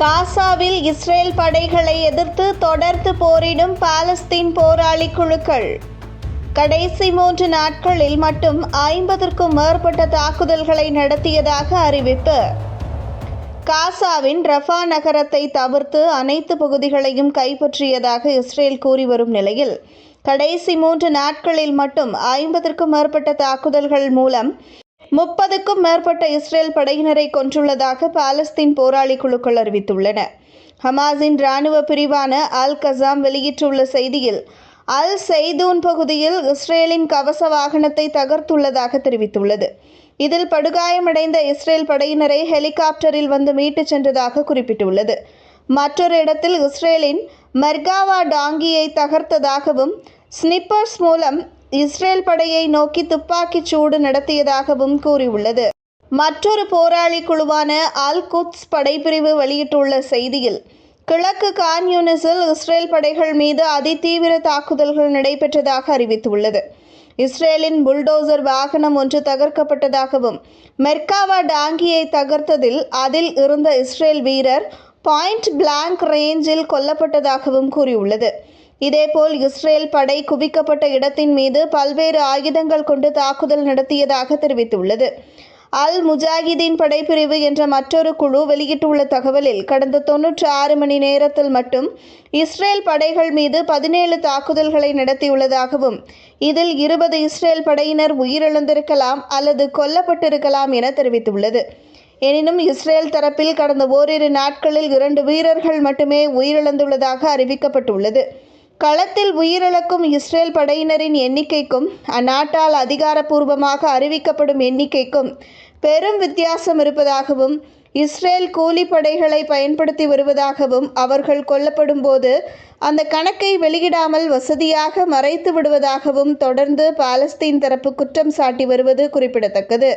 காசாவில் இஸ்ரேல் படைகளை எதிர்த்து தொடர்ந்து போரிடும் பாலஸ்தீன் போராளி குழுக்கள். கடைசி மூன்று நாட்களில் மட்டும் ஐம்பதற்கும் மேற்பட்ட தாக்குதல்களை நடத்தியதாக அறிவிப்பு. காசாவின் ரஃபா நகரத்தை தவிர்த்து அனைத்து பகுதிகளையும் கைப்பற்றியதாக இஸ்ரேல் கூறி வரும் நிலையில் கடைசி மூன்று நாட்களில் மட்டும் ஐம்பதற்கும் மேற்பட்ட தாக்குதல்கள் மூலம் முப்பதுக்கும் மேற்பட்ட இஸ்ரேல் படையினரை கொன்றுள்ளதாக பாலஸ்தீன் போராளி குழுக்கள் அறிவித்துள்ளன. ஹமாஸின் இராணுவ பிரிவான அல் கசாம் வெளியிட்டுள்ள செய்தியில் அல் செய்தூன் பகுதியில் இஸ்ரேலின் கவச வாகனத்தை தகர்த்துள்ளதாக தெரிவித்துள்ளது. இதில் படுகாயமடைந்த இஸ்ரேல் படையினரை ஹெலிகாப்டரில் வந்து மீட்டுச் சென்றதாக குறிப்பிட்டுள்ளது. மற்றொரு இடத்தில் இஸ்ரேலின் மெர்காவா டாங்கியை தகர்த்ததாகவும் ஸ்னிப்பர்ஸ் மூலம் இஸ்ரேல் படையை நோக்கி துப்பாக்கிச் சூடு நடத்தியதாகவும் கூறியுள்ளது. மற்றொரு போராளி குழுவான அல் குத்ஸ் படைப்பிரிவு வெளியிட்டுள்ள செய்தியில் கிழக்கு கான்யூனிஸில் இஸ்ரேல் படைகள் மீது அதிதீவிர தாக்குதல்கள் நடைபெற்றதாக அறிவித்துள்ளது. இஸ்ரேலின் புல்டோசர் வாகனம் ஒன்று தகர்க்கப்பட்டதாகவும் மெர்காவா டாங்கியை தகர்த்ததில் அதில் இருந்த இஸ்ரேல் வீரர் பாயிண்ட் பிளாங்க் ரேஞ்சில் கொல்லப்பட்டதாகவும் கூறியுள்ளது. இதேபோல் இஸ்ரேல் படை குவிக்கப்பட்ட இடத்தின் மீது பல்வேறு ஆயுதங்கள் கொண்டு தாக்குதல் நடத்தியதாக தெரிவித்துள்ளது. அல் முஜாஹிதீன் படைப்பிரிவு என்ற மற்றொரு குழு வெளியிட்டுள்ள தகவலில் கடந்த தொன்னூற்றி ஆறு மணி நேரத்தில் மட்டும் இஸ்ரேல் படைகள் மீது பதினேழு தாக்குதல்களை நடத்தியுள்ளதாகவும் இதில் இருபது இஸ்ரேல் படையினர் உயிரிழந்திருக்கலாம் அல்லது கொல்லப்பட்டிருக்கலாம் என தெரிவித்துள்ளது. எனினும் இஸ்ரேல் தரப்பில் கடந்த ஓரிரு நாட்களில் இரண்டு வீரர்கள் மட்டுமே உயிரிழந்துள்ளதாக அறிவிக்கப்பட்டுள்ளது. களத்தில் உயிரிழக்கும் இஸ்ரேல் படையினரின் எண்ணிக்கைக்கும் அந்நாட்டால் அதிகாரப்பூர்வமாக அறிவிக்கப்படும் எண்ணிக்கைக்கும் பெரும் வித்தியாசம் இருப்பதாகவும் இஸ்ரேல் கூலிப்படைகளை பயன்படுத்தி வருவதாகவும் அவர்கள் கொல்லப்படும் போது அந்த கணக்கை வெளியிடாமல் வசதியாக மறைத்து விடுவதாகவும் தொடர்ந்து பாலஸ்தீன் தரப்பு குற்றம் சாட்டி வருவது குறிப்பிடத்தக்கது.